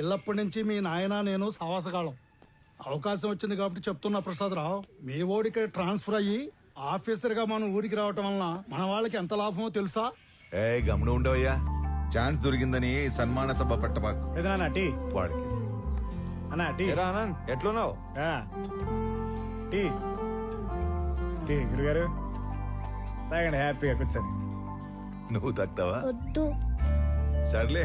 పిల్లప్పటి నుంచి మీ నాయన నేను సావాసగాళం అవకాశం వచ్చింది కాబట్టి చెప్తున్నా ప్రసాదరావు మీ ఓడికి ట్రాన్స్ఫర్ అయ్యి ఆఫీసర్గా మనం ఊరికి రావటం వలన మన వాళ్ళకి ఎంత లాభమో తెలుసా? ఏ గమనం ఉండవయ్యా ఛాన్స్ దొరికిందని సన్మాన సభ పెట్టబాకు ఏదైనా టీ? వాడికి. అన్నా టీ? ఏరా ఆనంద్ ఎట్లున్నావు? ఆ. టీ? టీ గురుగారు. తాగండి హ్యాపీగా కూర్చొని నువ్వు తక్కువా వద్దు. సర్లే.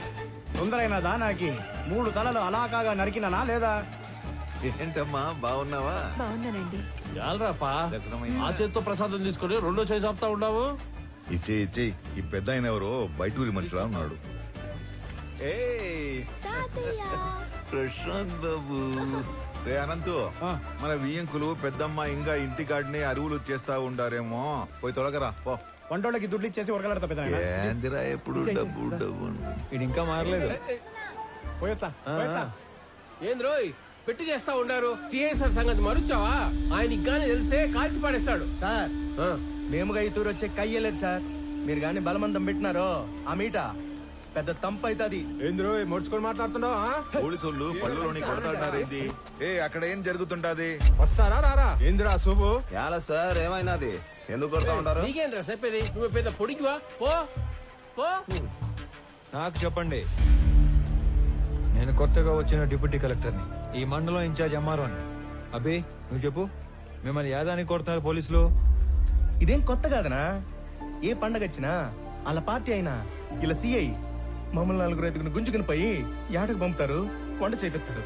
తొందరైనదా నాకి మూడు తలలు అలాకాగా నరికినానా లేదా? ఏంటమ్మా బాగున్నావా? బాగున్నానండి? ఆ చేత్తో ప్రసాదం తీసుకొని రెండో చేసి ఆపుతా ఉన్నావు? ఇచ్చే ఇచ్చే ఈ పెద్ద ఆయన ఎవరో బయట ఊరి మనిషిలా ఉన్నాడు. ప్రశాంత్ బాబు. రే అనంతు మన వియ్యంకులు పెద్దమ్మ ఇంకా ఇంటికాడిని అరువులు చేస్తా ఉండారేమో. పోయి తొలగరా పో. వంటోళ్ళకి దుడ్లు ఇచ్చేసి ఉరకలడతా పెద్ద ఏందిరా ఎప్పుడు డబ్బు డబ్బు ఇది ఇంకా మారలేదు. పోయొచ్చా పోయొచ్చా? ఏంద్రోయ్ పెట్టి చేస్తా ఉండారు. సిఐసార్ సంగతి మరుచావా? ఆయనకి గాని తెలిస్తే కాల్చి పడేస్తాడు సార్ ఆ, మేముగా ఈ తూరు వచ్చే కయ్యలేదు సార్. మీరు గాని బలమందం పెట్టినారో? ఆ మీట? పెద్ద తంపు అవుతుంది. ఏంద్రో మొడుచుకొని మాట్లాడుతున్నావు? పోలీసులు పళ్ళులోని కొడతాడారేంది ఏ అక్కడ ఏం జరుగుతుంటాది? వస్తారా రారా? ఏందిరా శుభు ఎలా సార్ ఏమైనాది? ఎందుకు కొడతా ఉంటారు? నీకేంద్రా చెప్పేది? నువ్వు పెద్ద పొడికివా పో. పో. నాకు చెప్పండి. నేను కొత్తగా వచ్చిన డిప్యూటీ కలెక్టర్ని ఈ మండలం ఇన్ఛార్జ్ ఎంఆర్ఓని. అభి నువ్వు చెప్పు. మిమ్మల్ని యాదానికి కొడుతున్నారు పోలీసులు. ఇదేం కొత్త కాదనా? ఏ పండగ వచ్చినా వాళ్ళ పార్టీ అయినా ఇలా సిఐ మమ్మల్ని నలుగురు ఐదుగురు గుంజుకుని పోయి యాటకు పంపుతారు? వంట చేపిస్తారు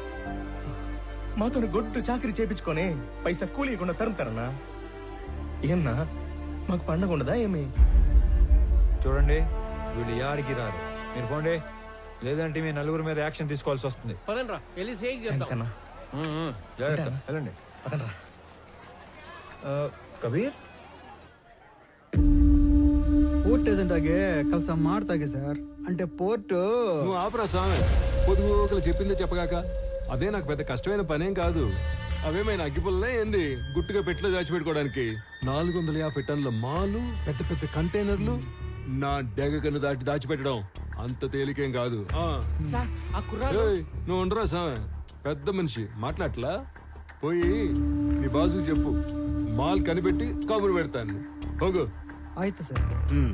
మాతో గొడ్డు చాకరీ చేపించుకొని పైసా కూలీయకుండా తరుముతారన్నా? ఏమన్నా? మాకు పండగ ఉండదా ఏమి? చూడండి వీళ్ళు యాడికి రారు. మీరు పోండి. లేదంటే మీ నలుగురు మీద యాక్షన్ తీసుకోవాల్సి వస్తుంది. పదండ్రా వెళ్ళి సేక్ థ్యాంక్స్ చేద్దాం అన్నా జాగ్రత్త. వెళ్ళండి. పదండ్రా. కబీర్? ಪೋರ್ಟ್ ಏಜೆಂಟ್ ಆಗಿ ಕೆಲಸ ಮಾಡ್ತಾಗೆ ಸರ್ అంటే పోర్టు నువ్వు ఆపరా స్వామి పొదుగు ఒకరు చెప్పిందే చెప్పగాక అదే నాకు పెద్ద కష్టమైన పనేం కాదు అవేమైనా అగ్గిపుల్లనే ఏంది గుట్టుగా పెట్టిలో దాచిపెట్టుకోవడానికి నాలుగు వందల యాభై టన్నుల మాలు పెద్ద పెద్ద కంటైనర్లు నా డెగ కన్ను దాటి దాచిపెట్టడం అంత తేలికేం కాదు ఆ. సార్ ఆ కుర్రాడు ఏయ్, నువ్వు ఉండరా స్వామి పెద్ద మనిషి మాట్లాడలా పోయి నీ బాసుకు చెప్పు మాల్ కనిపెట్టి కబురు పెడతాను ಹೋಗು ಆಯ್ತು ಸರ್ ఉమ్.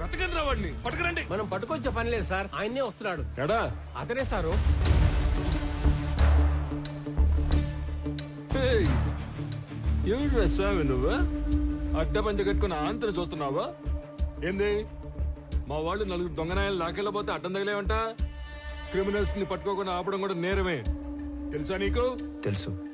వాడిని. పట్టుకురండి. మనం పట్టుకొచ్చే పని లేదు సార్. ఆయన్నే వస్తున్నాడు. ఎడా? అతనే సారు. ఎవడ్రా స్వామి నువ్వు? అడ్డ పంచ కట్టుకుని ఆంతను చూస్తున్నావా? ఏంది? మా వాళ్ళు నలుగురు దొంగనాయాలు లాకెళ్ళబోతే అడ్డం తగిలేవంట? క్రిమినల్స్ని పట్టుకోకుండా ఆపడం కూడా నేరమే. తెలుసా నీకు? తెలుసు.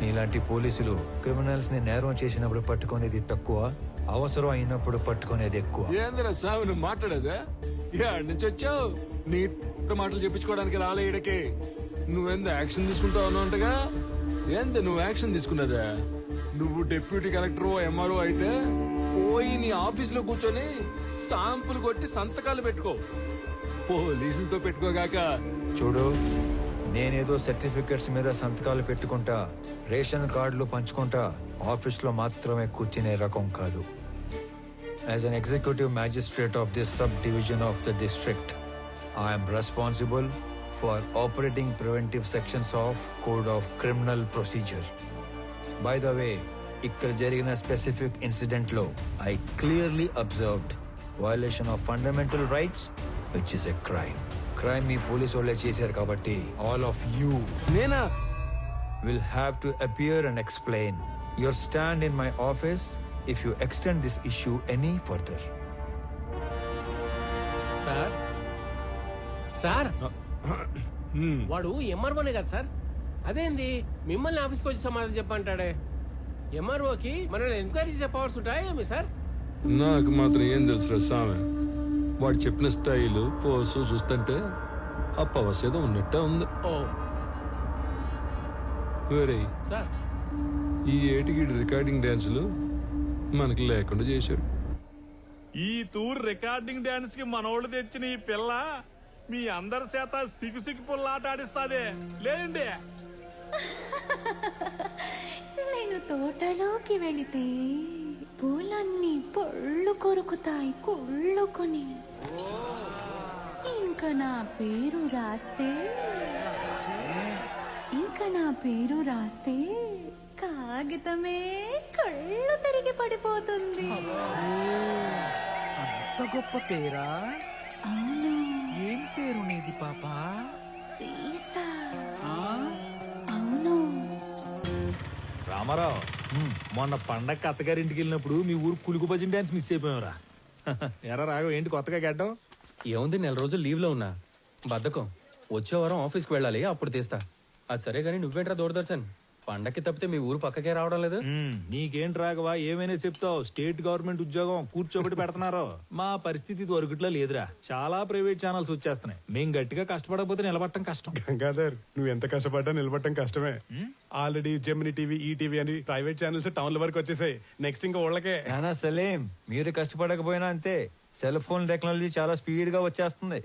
నీలాంటి పోలీసులు క్రిమినల్స్ని నేరం చేసినప్పుడు పట్టుకునేది తక్కువ. అవసరం అయినప్పుడు పట్టుకునేది ఎక్కువ. ఏందిరా సామి నువ్వు మాట్లాడేదా? ఏడు నుంచి వచ్చావు? నీ మాటలు చెప్పించుకోవడానికి రాలే ఈడకి. నువ్వెంత యాక్షన్ తీసుకుంటావు అన్నట్టుగా? ఏంది నువ్వు యాక్షన్ తీసుకున్నదా? నువ్వు డిప్యూటీ కలెక్టర్ ఎంఆర్ఓ అయితే పోయి నీ ఆఫీసులో కూర్చొని స్టాంపులు కొట్టి సంతకాలు పెట్టుకో. పోలీసులతో పెట్టుకోగాక చూడు నేనేదో సర్టిఫికెట్స్ మీద సంతకాలు పెట్టుకుంటా రేషన్ కార్డులు పంచుకుంటా ఆఫీస్లో మాత్రమే కూర్చునే రకం కాదు. As an executive magistrate of this sub division of the district I'm responsible for operating preventive sections of code of criminal procedure by the way ఇక్కడ జరిగిన specific ఇన్సిడెంట్లో I clearly observed violation of fundamental rights which is a crime crime me police వాళ్ళే చేశారు కాబట్టి all of you నేనా? will have to appear and explain. Your stand in my office if you extend this issue any further. Sir? Sir? వాడు ఎంఆర్ఓనే కదా sir? అదేంది? మిమ్మల్ని ఆఫీస్కి వచ్చి సమాధానం చెప్పంటాడే ఎంఆర్ఓకి మనల్ని ఎంక్వైరీ చేసే పవర్స్ ఉంటాయా ఏమి సార్? నాకు మాత్రం ఏం తెలుసురా స్వామి వాడు చెప్పిన స్టైలు పోసు చూస్తుంటే ఆ పవర్స్ ఏదో ఉన్నట్టే ఉంది. ఓ. వేరే సార్. ఈ ఏటికి రికార్డింగ్ డ్యాన్సులు మనకి లేకుండా చేశాడు. ఈ టూర్ రికార్డింగ్ డాన్స్కి మనోళ్ళు తెచ్చిన ఈ పిల్ల మీ అందరి చేత సిగ్గు సిగ్గు పుల్లాట ఆడిస్తాదే. లేదండి. నేను తోటలోకి వెళితే పూలన్నీ పళ్ళు కొరుకుతాయి కుళ్ళుకొని ఇంకా నా పేరు రాస్తే ఇంకా నా పేరు రాస్తే కాగితమే కళ్ళు తిరిగి పడిపోతుంది. అంత గొప్ప పేరా? అవును? ఏం పేరు నీది పాపా? సీసా. అవును. రామారావు మొన్న పండగ అత్తగారింటికి వెళ్ళినప్పుడు మీ ఊరు కులుకు భజన డాన్స్ మిస్ అయిపోయావురా. ఎరా రాఘవ ఏంటి కొత్తగా గడ్డం? ఏముంది నెల రోజులు లీవ్లో ఉన్నా. బద్ధకం. వచ్చే వారం ఆఫీస్కి వెళ్ళాలి అప్పుడు తీస్తా. అది సరే కానీ నువ్వేంట్రా దూరదర్శన్? పండక్కి తప్పితే మీ ఊరు పక్కకే రావడం లేదు? మ్మ్, నీకేంటి రాఘవ? ఏమైనా చెప్తావు? స్టేట్ గవర్నమెంట్ ఉద్యోగం కూర్చోబెట్టి పెడుతున్నారు. మా పరిస్థితి ఇది వరకుట్లో లేదురా. చాలా ప్రైవేట్ ఛానల్స్ వచ్చేస్తున్నాయి. మేం గట్టిగా కష్టపడకపోతే నిలబడటం కష్టం. గంగాధర్ నువ్వు ఎంత కష్టపడ్డా నిలబడటం కష్టమే. Already Gemini TV E TV అని ప్రైవేట్ ఛానల్స్ టౌన్ల వరకు వచ్చేసాయి. నెక్స్ట్ ఇంకా ఊళ్ళకే నానా సలేం. మీరు కష్టపడకపోయినా అంతే. సెల్ ఫోన్ టెక్నాలజీ చాలా స్పీడ్గా వచ్చేస్తుంది.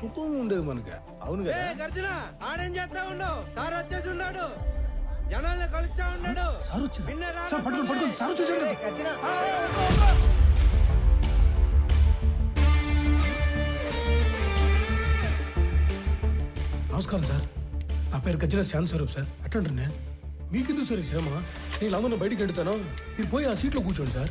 సుఖంగా ఉండేది మనకి. అవును కదా? గర్జన ఆడేం చేస్తా ఉండు? సార్ వచ్చేసి ఉన్నాడు. జనాల్ని కలుస్తా ఉన్నాడు. సార్ వచ్చింది సార్ వచ్చేసాడు నమస్కారం సార్. నా పేరు గజ్జల శ్యామ్ స్వరూప్ సార్. అట్లంటారు మీకెందుకు సార్ ఈ శ్రమ? నేను అందరిని బయటికి వెళ్తాను. మీరు పోయి ఆ సీట్లో కూర్చోండి సార్.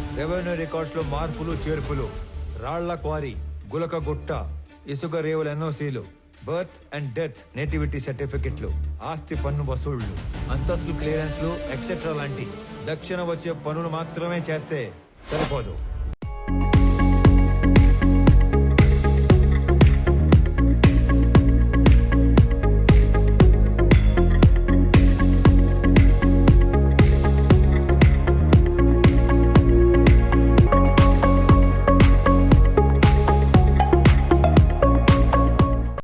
రెవెన్యూ రికార్డ్స్లో మార్పులు చేర్పులు. రాళ్ళ క్వారీ గులక గుట్ట ఇసుక రేవుల ఎన్ఓసీలు బర్త్ అండ్ డెత్ నేటివిటీ సర్టిఫికెట్లు ఆస్తి పన్ను వసూళ్ళు అంతస్తు క్లియరెన్స్లు ఎక్సెట్రా లాంటి దక్షిణ వచ్చే పనులు మాత్రమే చేస్తే సరిపోదు.